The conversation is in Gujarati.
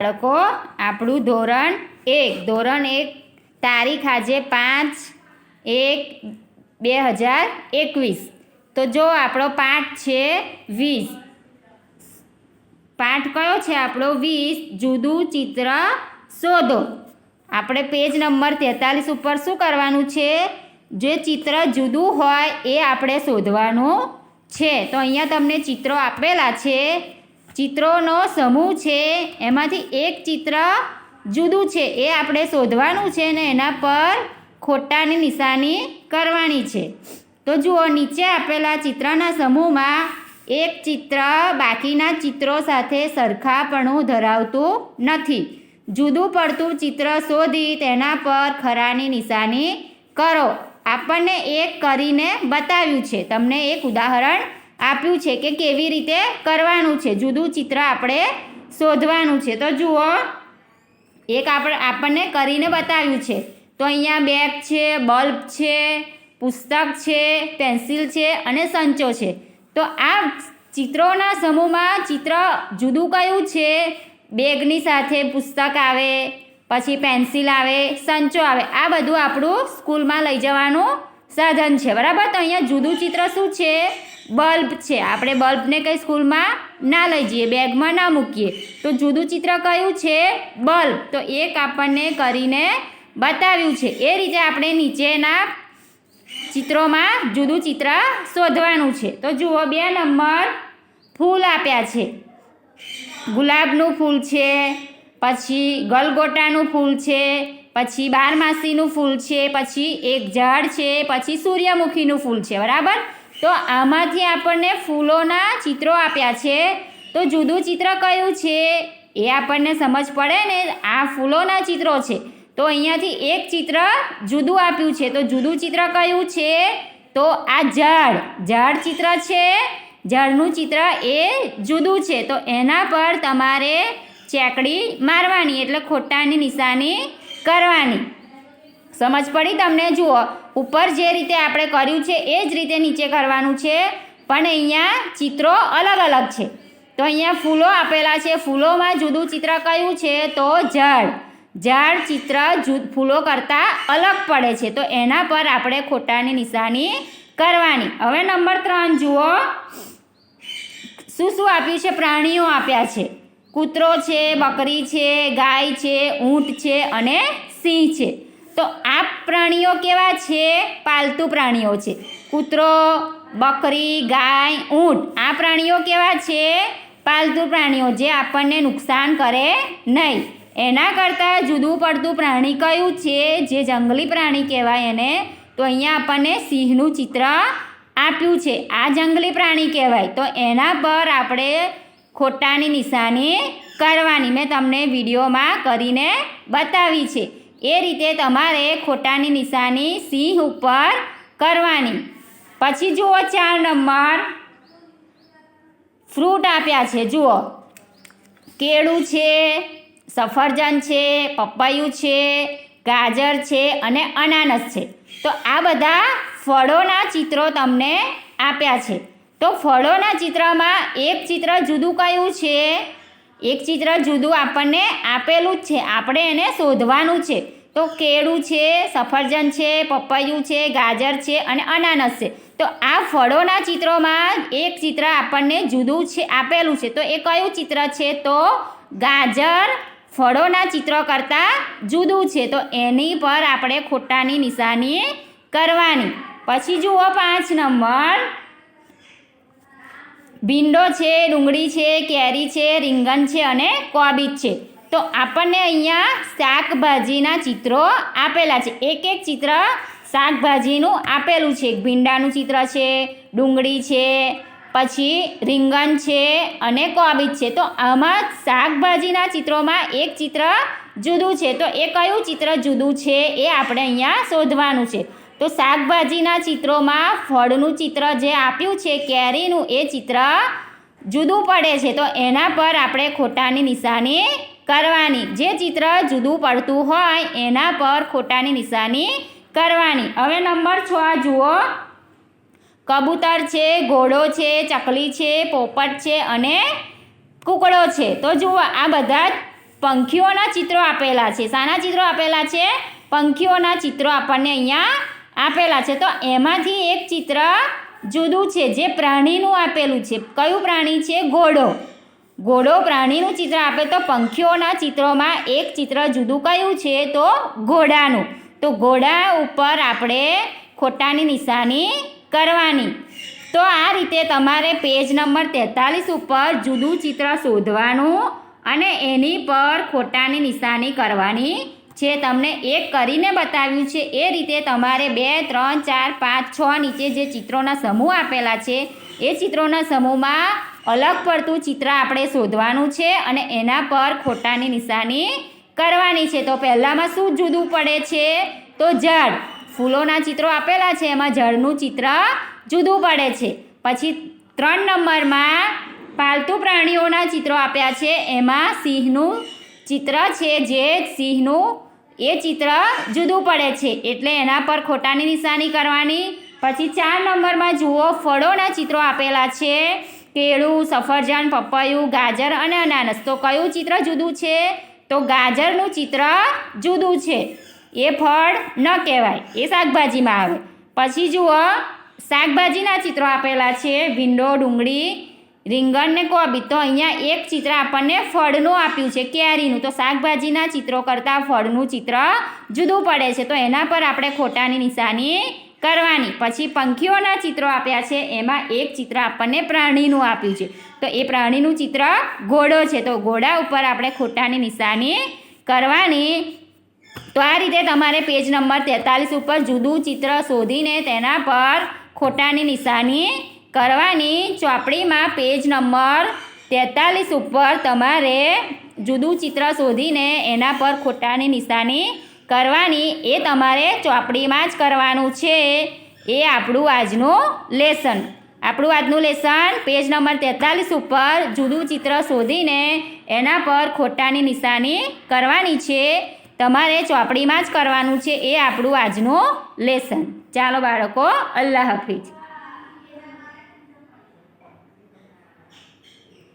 બાળકો, આપણું ધોરણ એક. ધોરણ એક, તારીખ આજે પાંચ એક બે હજાર એકવીસ. તો જો આપણો પાઠ છે વીસ. પાઠ કયો છે આપણો? વીસ. જુદું ચિત્ર શોધો. આપણે પેજ નંબર તેતાલીસ ઉપર શું કરવાનું છે? જે ચિત્ર જુદું હોય એ આપણે શોધવાનું છે. તો અહીંયા તમને ચિત્રો આપેલા છે. ચિત્રોનો સમૂહ છે. એમાંથી એક ચિત્ર જુદું છે. એ આપણે શોધવાનું છે ને એના પર ખોટાની નિશાની કરવાની છે. તો જુઓ, નીચે આપેલા ચિત્રના સમૂહમાં એક ચિત્ર બાકીના ચિત્રો સાથે સરખાપણું ધરાવતું નથી. જુદું પડતું ચિત્ર શોધી તેના પર ખરાની નિશાની કરો. આપણને એક કરીને બતાવ્યું છે. તમને એક ઉદાહરણ આપ્યું છે કે કેવી રીતે કરવાનું છે. જુદું ચિત્ર આપણે શોધવાનું છે. તો જુઓ, એક આપણે, આપણને કરીને બતાવ્યું છે. તો અહીંયા બેગ છે, બલ્બ છે, પુસ્તક છે, પેન્સિલ છે અને સંચો છે. તો આ ચિત્રોના સમૂહમાં ચિત્ર જુદું કયું છે? બેગની સાથે પુસ્તક આવે, પછી પેન્સિલ આવે, સંચો આવે. આ બધું આપણું સ્કૂલમાં લઈ જવાનું સાધન છે. બરાબર? તો અહીંયા જુદું ચિત્ર શું છે? બલ્બ છે. આપણે બલ્બને કંઈ સ્કૂલમાં ના લઈ જઈએ, બેગમાં ના મૂકીએ. તો જુદું ચિત્ર કયું છે? બલ્બ. તો એક આપણને કરીને બતાવ્યું છે. એ રીતે આપણે નીચેના ચિત્રોમાં જુદું ચિત્ર શોધવાનું છે. તો જુઓ, બે નંબર ફૂલ આપ્યા છે. ગુલાબનું ફૂલ છે, પછી ગલગોટાનું ફૂલ છે, પછી બારમાસીનું ફૂલ છે, પછી એક ઝાડ છે, પછી સૂર્યમુખીનું ફૂલ છે. બરાબર? તો આમાંથી આપણને ફૂલોના ચિત્રો આપ્યા છે. તો જુદું ચિત્ર કયું છે? એ આપણને સમજ પડે ને, આ ફૂલોના ચિત્રો છે. તો અહીંયાથી એક ચિત્ર જુદું આપ્યું છે. તો જુદું ચિત્ર કયું છે? તો આ ઝાડ. ઝાડ ચિત્ર છે. ઝાડનું ચિત્ર એ જુદું છે. તો એના પર તમારે ચેકડી મારવાની, એટલે ખોટાની નિશાની કરવાની. સમજ પડી તમને? જુઓ, ઉપર જે રીતે આપણે કર્યું છે, એ જ રીતે નીચે કરવાનું છે. પણ અહીંયા ચિત્રો અલગ અલગ છે. તો અહીંયા ફૂલો આપેલા છે. ફૂલોમાં જુદું ચિત્ર કયું છે? તો ઝાડ. ઝાડ ચિત્ર જુદ ફૂલો કરતાં અલગ પડે છે. તો એના પર આપણે ખોટાની નિશાની કરવાની. હવે નંબર ત્રણ, જુઓ. શું શું આપ્યું છે? પ્રાણીઓ આપ્યા છે. કૂતરો છે, બકરી છે, ગાય છે, ઊંટ છે અને સિંહ છે. તો આ પ્રાણીઓ કેવા છે? પાલતુ પ્રાણીઓ છે. કૂતરો, બકરી, ગાય, ઊંટ, આ પ્રાણીઓ કેવા છે? પાલતુ પ્રાણીઓ જે આપણને નુકસાન કરે નહીં. એના કરતાં જુદું પડતું પ્રાણી કયું છે? જે જંગલી પ્રાણી કહેવાય એને. તો અહીંયા આપણને સિંહનું ચિત્ર આપ્યું છે. આ જંગલી પ્રાણી કહેવાય. તો એના પર આપણે ખોટાની નિશાની કરવાની. મેં તમને વિડીયોમાં કરીને બતાવી છે. એ રીતે તમારે ખોટાની નિશાની સિંહ ઉપર કરવાની. પછી જુઓ ચાર નંબર. ફ્રૂટ આપ્યા છે, જુઓ. કેળું છે, સફરજન છે, પપૈયું છે, ગાજર છે અને અનાનસ છે. તો આ બધા ફળોના ચિત્રો તમને આપ્યા છે. તો ફળોના ચિત્રમાં એક ચિત્ર જુદું કયું છે? એક ચિત્ર જુદું આપણને આપેલું જ છે. આપણે એને શોધવાનું છે. તો કેળું છે, સફરજન છે, પપૈયું છે, ગાજર છે અને અનાનસ છે. તો આ ફળોના ચિત્રોમાં એક ચિત્ર આપણને જુદું છે, આપેલું છે. તો એ કયું ચિત્ર છે? તો ગાજર ફળોના ચિત્રો કરતાં જુદું છે. તો એની પર આપણે ખોટાની નિશાની કરવાની. પછી જુઓ પાંચ નંબર. ભીંડો છે, ડુંગળી છે, કેરી છે, રીંગણ છે અને કોબીજ છે. તો આપણને અહીંયા શાકભાજીના ચિત્રો આપેલા છે. એક એક ચિત્ર શાકભાજીનું આપેલું છે. ભીંડાનું ચિત્ર છે, ડુંગળી છે, પછી રીંગણ છે અને કોબીજ છે. તો આમાં શાકભાજીના ચિત્રોમાં એક ચિત્ર જુદું છે. તો એ કયું ચિત્ર જુદું છે એ આપણે અહીંયા શોધવાનું છે. તો શાકભાજીના ચિત્રોમાં ફળનું ચિત્ર જે આપ્યું છે, કેરીનું, એ ચિત્ર જુદું પડે છે. તો એના પર આપણે ખોટાની નિશાની કરવાની. જે ચિત્ર જુદું પડતું હોય, એના પર ખોટાની નિશાની કરવાની. હવે નંબર છ, જુઓ. કબૂતર છે, ઘોડો છે, ચકલી છે, પોપટ છે અને કૂકડો છે. તો જુઓ, આ બધા પંખીઓના ચિત્રો આપેલા છે. શાના ચિત્રો આપેલા છે? પંખીઓના ચિત્રો આપણને અહીંયા આપેલા છે. તો એમાંથી એક ચિત્ર જુદું છે. જે પ્રાણીનું આપેલું છે. કયું પ્રાણી છે? ઘોડો. ઘોડો પ્રાણીનું ચિત્ર આપે તો પંખીઓના ચિત્રોમાં એક ચિત્ર જુદું કયું છે તો ઘોડાનું. તો ઘોડા ઉપર આપણે ખોટાની નિશાની કરવાની. તો આ રીતે તમારે પેજ નંબર તેતાલીસ ઉપર જુદું ચિત્ર શોધવાનું અને એની પર ખોટાની નિશાની કરવાની છે તમને એક કરીને બતાવ્યું છે. એ રીતે તમારે બે, ત્રણ, ચાર, પાંચ, છ નીચે જે ચિત્રોના સમૂહ આપેલા છે, એ ચિત્રોના સમૂહમાં અલગ પડતું ચિત્ર આપણે શોધવાનું છે અને એના પર ખોટાની નિશાની કરવાની છે. તો પહેલાંમાં શું જુદું પડે છે? તો ઝાડ ફૂલોના ચિત્રો આપેલા છે. એમાં ઝાડનું ચિત્ર જુદું પડે છે. પછી ત્રણ નંબરમાં પાલતુ પ્રાણીઓના ચિત્રો આપ્યા છે. એમાં સિંહનું ચિત્ર છે જે સિંહનું એ ચિત્ર જુદું પડે છે. એટલે એના પર ખોટાની નિશાની કરવાની. પછી ચાર નંબરમાં જુઓ, ફળોના ચિત્રો આપેલા છે. કેળું, સફરજન, પપૈયું, ગાજર અને અનાનસ. તો કયું ચિત્ર જુદું છે? તો ગાજરનું ચિત્ર જુદું છે. એ ફળ ન કહેવાય, એ શાકભાજીમાં આવે. પછી જુઓ, શાકભાજીના ચિત્રો આપેલા છે. ભીંડો, ડુંગળી, રીંગણ ને કોબી. તો અહીંયા એક ચિત્ર આપણને ફળનું આપ્યું છે, કેરીનું. તો શાકભાજીના ચિત્રો કરતાં ફળનું ચિત્ર જુદું પડે છે. તો એના પર આપણે ખોટાની નિશાની કરવાની. પછી પંખીઓના ચિત્રો આપ્યા છે. એમાં એક ચિત્ર આપણને પ્રાણીનું આપ્યું છે. તો એ પ્રાણીનું ચિત્ર ઘોડો છે. તો ઘોડા ઉપર આપણે ખોટાની નિશાની કરવાની. તો આ રીતે તમારે પેજ નંબર તેતાલીસ ઉપર જુદું ચિત્ર શોધીને તેના પર ખોટાની નિશાની કરવાની. ચોપડીમાં પેજ નંબર તેતાલીસ ઉપર તમારે જુદું ચિત્ર શોધીને એના પર ખોટાની નિશાની કરવાની એ તમારે ચોપડીમાં જ કરવાનું છે. એ આપણું આજનું લેસન. આપણું આજનું લેસન પેજ નંબર તેતાલીસ ઉપર જુદું ચિત્ર શોધીને એના પર ખોટાની નિશાની કરવાની છે. તમારે ચોપડીમાં જ કરવાનું છે. એ આપણું આજનું લેસન. ચાલો બાળકો, અલ્લાહ હાફિઝ.